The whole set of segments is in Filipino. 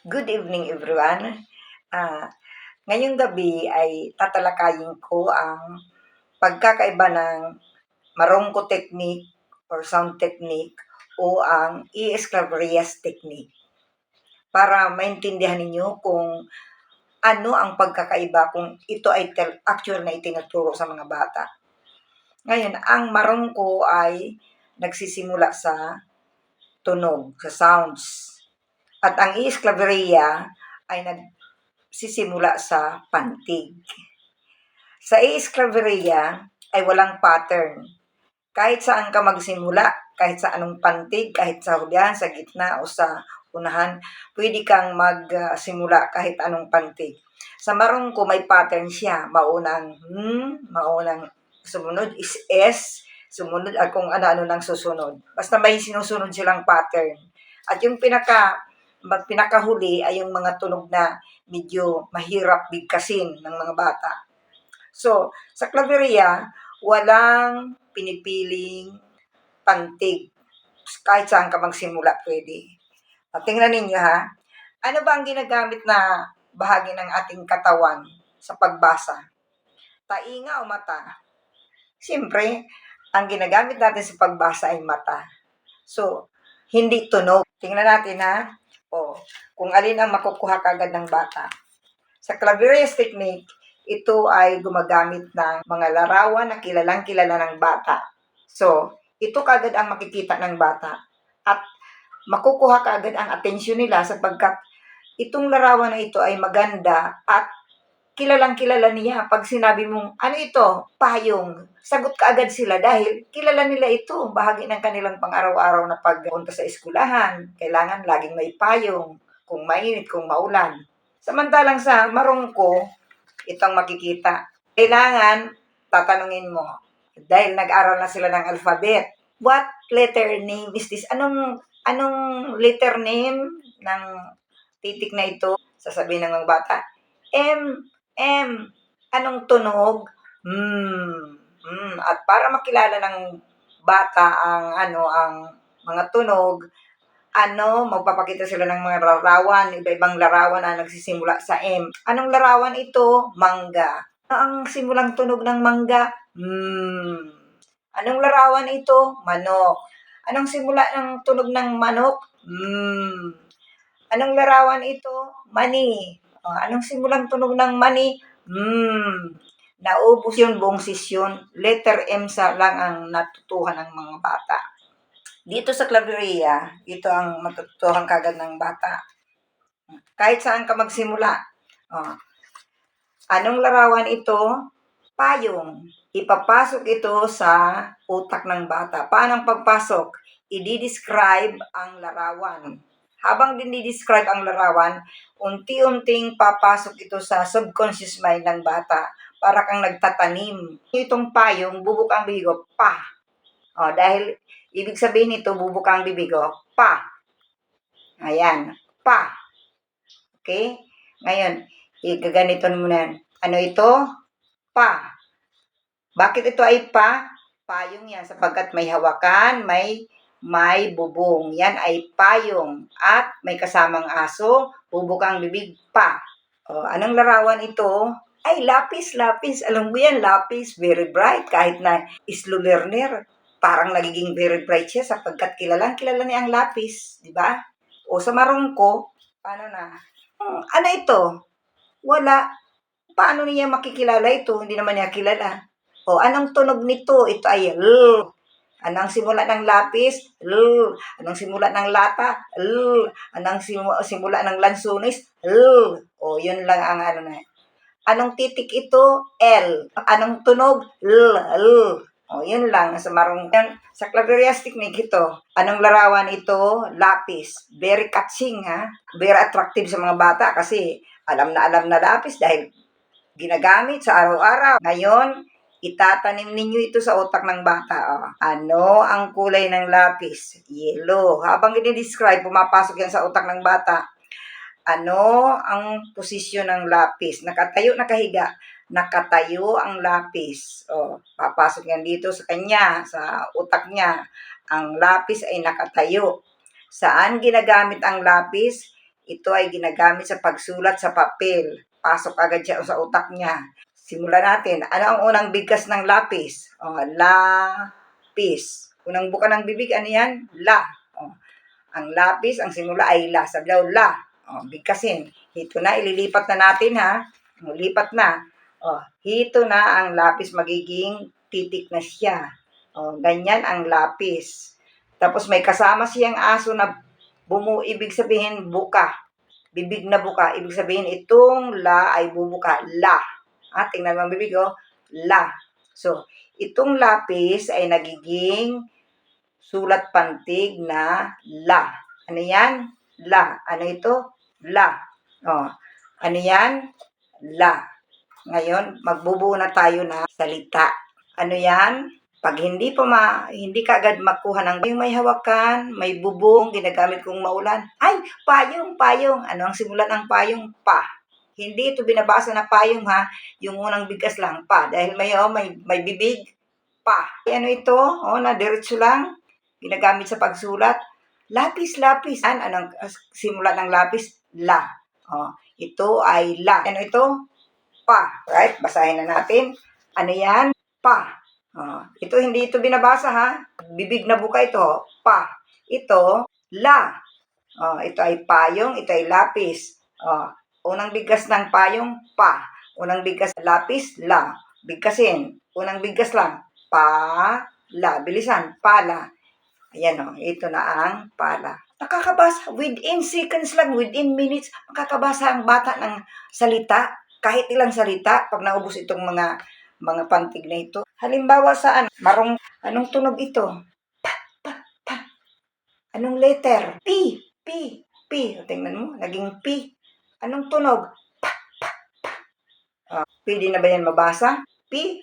Good evening everyone. Ah, ngayong gabi ay tatalakayin ko ang pagkakaiba ng marongko technique or sound technique o ang E-Esclaverias technique. Para maintindihan ninyo kung ano ang pagkakaiba kung ito ay actual na itinuturo sa mga bata. Ngayon, ang marongko ay nagsisimula sa tunog, sa sounds. At ang E-Esclaveria ay nagsisimula sa pantig. Sa E-Esclaveria ay walang pattern. Kahit saan ka magsimula, kahit sa anong pantig, kahit sa hulihan, sa gitna o sa unahan, pwede kang magsimula kahit anong pantig. Sa marongko may pattern siya. Maunang hmm, maunang sumunod is S, sumunod at kung ano-ano nang susunod. Basta may sinusunod silang pattern. At yung pinaka mag pinakahuli ay yung mga tunog na medyo mahirap bigkasin ng mga bata. So, sa klaveria, walang pinipiling pantig. Kahit saan ka magsimula, pwede. At tingnan ninyo ha, ano ba ang ginagamit na bahagi ng ating katawan sa pagbasa? Tainga o mata? Siyempre, ang ginagamit natin sa pagbasa ay mata. So, hindi tunog. Tingnan natin ha. O, kung alin ang makukuha kagad ng bata. Sa Claverius technique, ito ay gumagamit ng mga larawan na kilalang kilala ng bata. So, ito kagad ang makikita ng bata. At makukuha kaagad ang atensyon nila sapagkat itong larawan na ito ay maganda at kilalang kilala niya. Pag sinabi mong, ano ito? Payong. Sagot kaagad sila dahil kilala nila ito. Bahagi ng kanilang pang-araw-araw na pagpunta sa eskulahan. Kailangan laging may payong. Kung mainit, kung maulan. Samantalang sa marongko, itong makikita. Kailangan, tatanungin mo, dahil nag-aral na sila ng alphabet, what letter name is this? Anong anong letter name ng titik na ito? Sasabihin ng mga bata, M, M. Anong tunog? Hmm. hmm. At para makilala ng bata ang ano ang mga tunog, ano, magpapakita sila ng mga larawan, iba-ibang larawan na nagsisimula sa M. Anong larawan ito? Mangga. Ang simulang tunog ng mangga? Hmm. Anong larawan ito? Manok. Anong simula ng tunog ng manok? Hmm. Anong larawan ito? Mani. Oh, anong simulang tunog ng mani? Hmm. Naubos yun buong sesyon. Letter M sa lang ang natutuhan ng mga bata. Dito sa Claveria, ito ang matutuhan kagad ng bata. Kahit saan ka magsimula. Oh. Anong larawan ito? Payong. Ipapasok ito sa utak ng bata. Paano ang pagpasok? I-describe ang larawan. Habang dinidescribe ang larawan, unti-unting papasok ito sa subconscious mind ng bata para kang nagtatanim. Itong payong, bubuk ang bigo, pa. O, dahil ibig sabihin nito, bubuk ang bibigo, pa. Ayan, pa. Okay? Ngayon, igaganito mo na. Ano ito? Pa. Bakit ito ay pa? Payong yan sapagkat may hawakan, may may bubong. Yan ay payong at may kasamang aso, bubuk ang bibig pa. O, anong larawan ito? Ay, lapis, lapis. Alam mo yan, lapis, very bright. Kahit na slow learner, parang nagiging very bright siya sapagkat kilalang kilala niya ang lapis, di ba? O sa marungko, paano na? Hmm, ano ito? Wala. Paano niya makikilala ito? Hindi naman niya kilala. O anong tunog nito? Ito ay L. Anong simula ng lapis? L. Anong simula ng lata? L. Anong simu- simula ng lansunis? L. O yun lang ang ano na. Anong titik ito? L. Anong tunog? L. L. O, yun lang. Sa marong, yan, sa Claverias technique ito, anong larawan ito? Lapis. Very catching, ha? Very attractive sa mga bata kasi alam na alam na lapis dahil ginagamit sa araw-araw. Ngayon, itatanim ninyo ito sa utak ng bata. Oh. Ano ang kulay ng lapis? Yellow. Habang dinidescribe, pumapasok yan sa utak ng bata. Ano ang posisyon ng lapis? Nakatayo, nakahiga. Nakatayo ang lapis. O, papasok yan dito sa kanya, sa utak niya. Ang lapis ay nakatayo. Saan ginagamit ang lapis? ito ay ginagamit sa pagsulat sa papel. Pasok agad siya sa utak niya. Simulan natin. Ano ang unang bigkas ng lapis? O, lapis. Unang buka ng bibig, ano yan? La. O, ang lapis, ang simula ay la. Sabi daw, la. O, bigkasin. Ito na, ililipat na natin ha. O, lipat na. O, hito na ang lapis magiging titik na siya. O, ganyan ang lapis. Tapos may kasama siyang aso na bumu, ibig sabihin buka. Bibig na buka. Ibig sabihin itong la ay bubuka. La. Ah, tingnan mo oh. La. So, itong lapis ay nagiging sulat pantig na la. Ano yan? La. Ano ito? La. Oh. Ano yan? La. Ngayon, magbubuo na tayo na salita. Ano yan? Pag hindi pa ma, hindi ka agad makuha ng yung may hawakan, may bubong, ginagamit kong maulan. Ay, payong, payong. Ano ang simulan ng payong? Pa. Hindi ito binabasa na payong ha. Yung unang bigkas lang, pa. Dahil may, oh, may, may bibig, pa. Ano ito? Oh, na diretso lang. Ginagamit sa pagsulat. Lapis, lapis. An, anong simula ng lapis? La. Oh, ito ay la. Ano ito? Pa. Right? Basahin na natin. Ano yan? Pa. Oh, ito hindi ito binabasa ha. Bibig na buka ito. Pa. Ito, la. Oh, ito ay payong, ito ay lapis. Oh, unang bigkas ng payong, pa. Unang bigkas lapis, la. Bigkasin. Unang bigkas lang, pa, la. Bilisan, pala. Ayan o, ito na ang pala. Nakakabasa, within seconds lang, within minutes, makakabasa ang bata ng salita. Kahit ilang salita, pag naubos itong mga mga pantig na ito. Halimbawa saan? Marong, anong tunog ito? Pa, pa, pa. Anong letter? P, P, P. Tingnan mo, naging P. Anong tunog? Pa, pa. O, pwede na ba yan mabasa? P,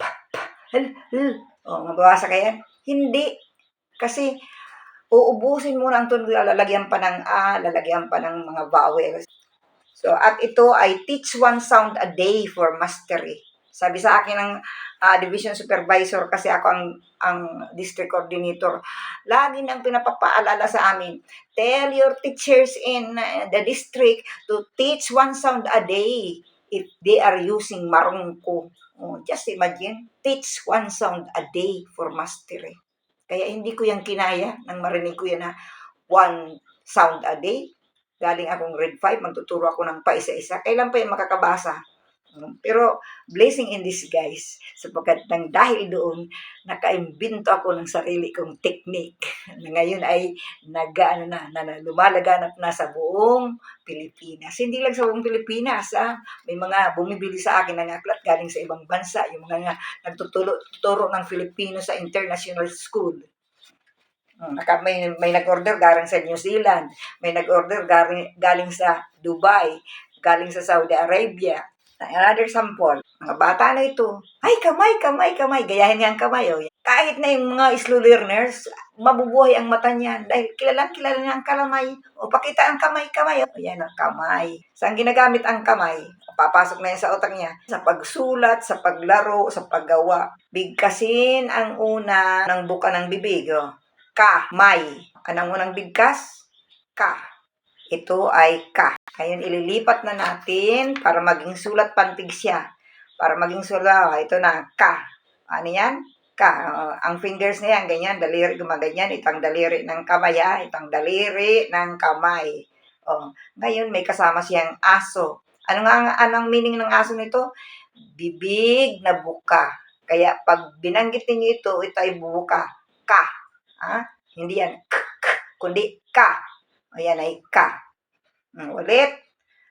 pa, pa, l, l. O, mababasa ka yan? Hindi. Kasi, uubusin mo na ang tunog, lalagyan pa ng A, lalagyan pa ng mga vowels. So, at ito ay teach one sound a day for mastery. Sabi sa akin ng ah, division supervisor kasi ako ang ang district coordinator. Lagi nang pinapapaalala sa amin, tell your teachers in uh, the district to teach one sound a day if they are using marungko. Oh, just imagine, teach one sound a day for mastery. Kaya hindi ko yan kinaya nang marinig ko yan na one sound a day galing akong grade 5, magtuturo ako ng pa-isa-isa. Kailan pa yung makakabasa? Um, Pero blessing in disguise sapagkat nang dahil doon nakaimbento ako ng sarili kong technique na ngayon ay nag ano na, na, na lumalaganap na sa buong Pilipinas. Hindi lang sa buong Pilipinas, ah. may mga bumibili sa akin ng aklat galing sa ibang bansa, yung mga nagtuturo tuturo ng Filipino sa international school. Hmm, Naka, may, may nag-order galing sa New Zealand, may nag-order galing, galing sa Dubai, galing sa Saudi Arabia. Another sample, mga bata na ito, ay kamay, kamay, kamay, gayahin niya ang kamay. Oh. Kahit na yung mga slow learners, mabubuhay ang mata niya dahil kilalang kilala niya ang kamay. O pakita ang kamay, kamay. O yan ang kamay. Saan ginagamit ang kamay? Papasok na yan sa utak niya. Sa pagsulat, sa paglaro, sa paggawa. Bigkasin ang una ng buka ng bibig. Oh ka, may. Anong unang bigkas? Ka. Ito ay ka. Ngayon, ililipat na natin para maging sulat pantig siya. Para maging sulat, oh, ito na, ka. Ano yan? Ka. Ang fingers na yan, ganyan, daliri, gumaganyan. Itang daliri ng kamay, ah. Itang daliri ng kamay. Oh, ngayon, may kasama siyang aso. Ano nga, anong meaning ng aso nito? Bibig na buka. Kaya pag binanggit ninyo ito, ito ay buka. Ka. Ha? Hindi yan k, k, kundi ka. O yan ay ka. Hmm, ulit.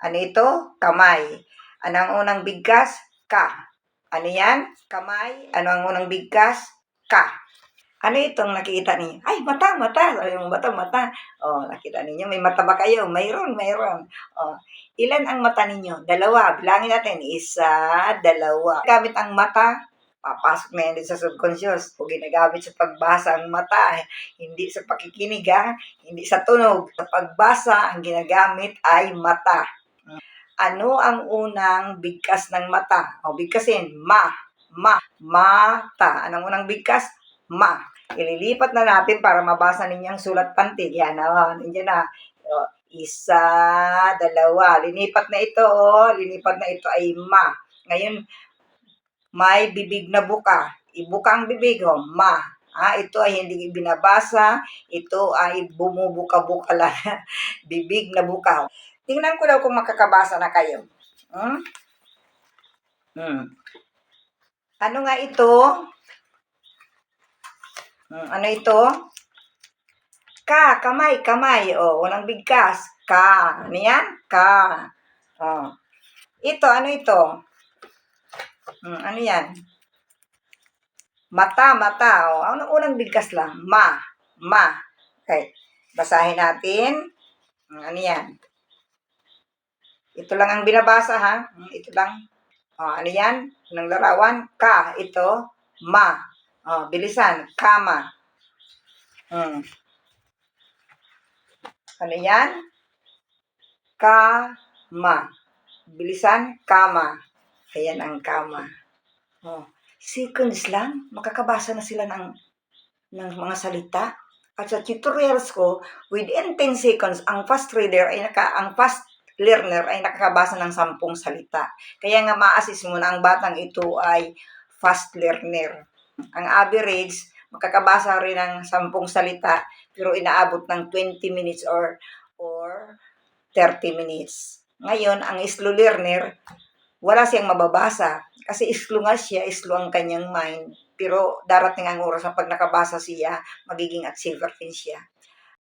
Ano ito? Kamay. Ano ang unang bigkas? Ka. Ano yan? Kamay. Ano ang unang bigkas? Ka. Ano itong nakikita niyo? Ay, mata, mata. Sabi mo, mata, mata. O, nakita ninyo, may mata ba kayo? Mayroon, mayroon. O, ilan ang mata ninyo? Dalawa. Bilangin natin. Isa, dalawa. Gamit ang mata, papasok na yan sa subconscious. Kung ginagamit sa pagbasa ang mata, eh, hindi sa pakikinig ha, hindi sa tunog. Sa pagbasa, ang ginagamit ay mata. Ano ang unang bigkas ng mata? O bigkasin, ma, ma, mata. Anong unang bigkas? Ma. Ililipat na natin para mabasa ninyo ang sulat pantig. Yan, oh, nandiyan na. O, isa, dalawa. Linipat na ito, oh. Linipat na ito ay ma. Ngayon, may bibig na buka. Ibuka ang bibig, oh. Ma. Ah, ito ay hindi binabasa. Ito ay bumubuka-buka lang. bibig na buka. Tingnan ko daw kung makakabasa na kayo. Hmm? Hmm. Ano nga ito? Hmm, ano ito? Ka, kamay, kamay. O, walang bigkas. Ka. Ano yan? Ka. O. Ito, ano ito? Hmm, ano yan? Mata, mata. O, ano unang bigkas lang? Ma. Ma. Okay. Basahin natin. Hmm, ano yan? Ito lang ang binabasa, ha? Hmm, ito lang. O, ano yan? Unang larawan. Ka. Ito. Ma. O, bilisan. Kama. Hmm. Ano yan? Kama. Bilisan, kama. Ayan ang kama. Oh. Seconds lang, makakabasa na sila ng, ng mga salita. At sa tutorials ko, within 10 seconds, ang fast reader ay naka, ang fast learner ay nakakabasa ng sampung salita. Kaya nga ma-assist mo na ang batang ito ay fast learner. Ang average, makakabasa rin ng sampung salita, pero inaabot ng 20 minutes or or 30 minutes. Ngayon, ang slow learner, wala siyang mababasa. Kasi slow nga siya, slow ang kanyang mind. Pero darating ang oras na pag nakabasa siya, magiging achiever din siya.